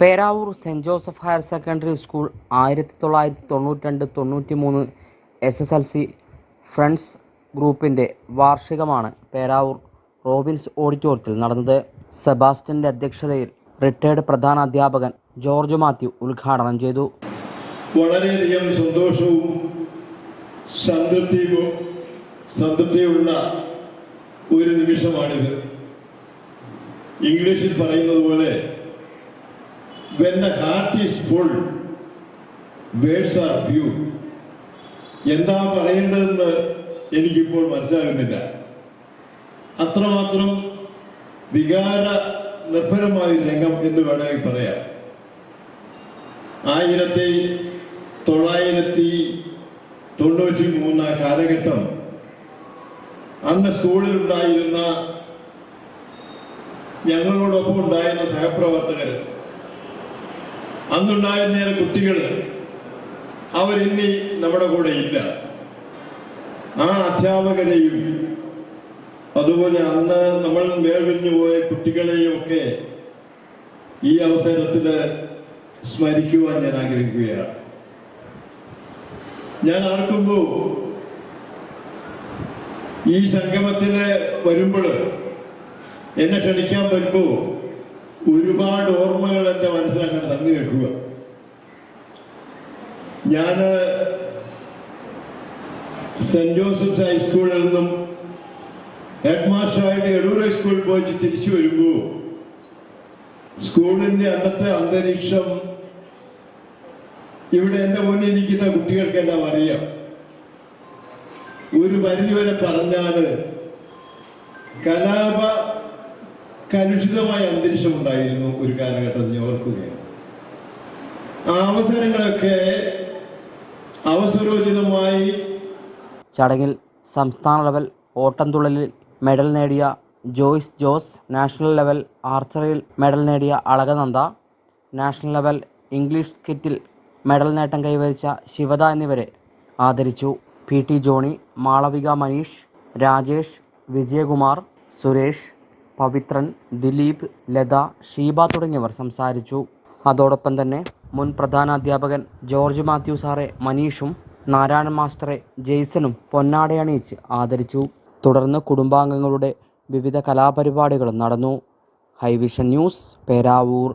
Peravoor saint Joseph higher secondary school ആയിരത്തി തൊള്ളായിരത്തി തൊണ്ണൂറ്റി തൊണ്ണൂറ്റി മൂന്ന് S S L C friends ഗ്രൂപ്പിന്റെ വാർഷികമാണ് പേരാവൂർ റോബിൻസ് ഓഡിറ്റോറിയത്തിൽ നടന്നത്. സെബാസ്റ്റ്യന്റെ അധ്യക്ഷതയിൽ റിട്ടയർഡ് പ്രധാന അധ്യാപകൻ ജോർജ് മാത്യു ഉദ്ഘാടനം ചെയ്തു. വളരെയധികം സന്തോഷവും സംതൃപ്തിയും സംതൃപ്തിയുള്ള ഒരു നിമിഷമാണിത്. ഇംഗ്ലീഷിൽ പറയുന്നത് പോലെ when the heart is full, words are few. എന്താ പറയേണ്ടതെന്ന് എനിക്കിപ്പോൾ മനസ്സിലാകുന്നില്ല അത്രമാത്രം വികാര നിർഭരമായ രംഗം എന്ന് വേണമെങ്കിൽ പറയാം ആയിരത്തി തൊള്ളായിരത്തി തൊണ്ണൂറ്റി മൂന്ന് കാലഘട്ടം അന്ന് സ്കൂളിൽ ഉണ്ടായിരുന്ന ഞങ്ങളോടൊപ്പം ഉണ്ടായിരുന്ന സഹപ്രവർത്തകർ അന്നുണ്ടായിരുന്ന കുട്ടികൾ അവരിന്നി നമ്മുടെ കൂടെ ഇല്ല. ആ അധ്യാപകരെയും അതുപോലെ അന്ന് നമ്മൾ വേർപിരിഞ്ഞു പോയ കുട്ടികളെയും ഒക്കെ ഈ അവസരത്തിൽ സ്മരിക്കുവാൻ ഞാൻ ആഗ്രഹിക്കുകയാണ്. ഞാൻ ആർക്കുമ്പോ ഈ സംഗമത്തിന് വരുമ്പോൾ എന്നെ ക്ഷണിക്കാൻ വരുമ്പോ ഒരുപാട് ഓർമ്മകൾ എന്റെ മനസ്സിലങ്ങനെ തങ്ങി വെക്കുക ഞാൻ സെന്റ് ജോസഫ്സ് ഹൈസ്കൂളിൽ നിന്നും ഹെഡ് മാസ്റ്ററായിട്ട് എടൂർ ഹൈസ്കൂളിൽ പോയി തിരിച്ചു വരുമ്പോ സ്കൂളിന്റെ അന്നത്തെ അന്തരീക്ഷം ഇവിടെ എന്റെ മുന്നിൽ ഇരിക്കുന്ന കുട്ടികൾക്കെല്ലാം അറിയാം. ഒരു പരിധിവരെ പറഞ്ഞാൽ കലാപ കലുഷിതമായ അന്തരീക്ഷം ഉണ്ടായിരുന്നു ഒരു കാലഘട്ടം ഞാൻ ഓർക്കുകയാണ്. അവസരങ്ങളൊക്കെ അവസരോചിതമായി ചടങ്ങിൽ സംസ്ഥാന ലെവൽ ഓട്ടംതുള്ളലിൽ മെഡൽ നേടിയ ജോയ്സ് ജോസ് നാഷണൽ ലെവൽ ആർച്ചറിയിൽ മെഡൽ നേടിയ അളകനന്ദ നാഷണൽ ലെവൽ ഇംഗ്ലീഷ് സ്കിറ്റിൽ മെഡൽ നേട്ടം കൈവരിച്ച ശിവദ എന്നിവരെ ആദരിച്ചു. പി ടി ജോണി മാളവിക മനീഷ് രാജേഷ് വിജയകുമാർ സുരേഷ് പവിത്രൻ ദിലീപ് ലത ഷീബ തുടങ്ങിയവർ സംസാരിച്ചു. അതോടൊപ്പം തന്നെ മുൻ പ്രധാനാധ്യാപകൻ ജോർജ് മാത്യു സാറെ മനീഷും നാരായണ മാസ്റ്ററെ ജെയ്സണും പൊന്നാടയണിയിച്ച് ആദരിച്ചു. തുടർന്ന് കുടുംബാംഗങ്ങളുടെ വിവിധ കലാപരിപാടികളും നടന്നു. High vision news Peravoor.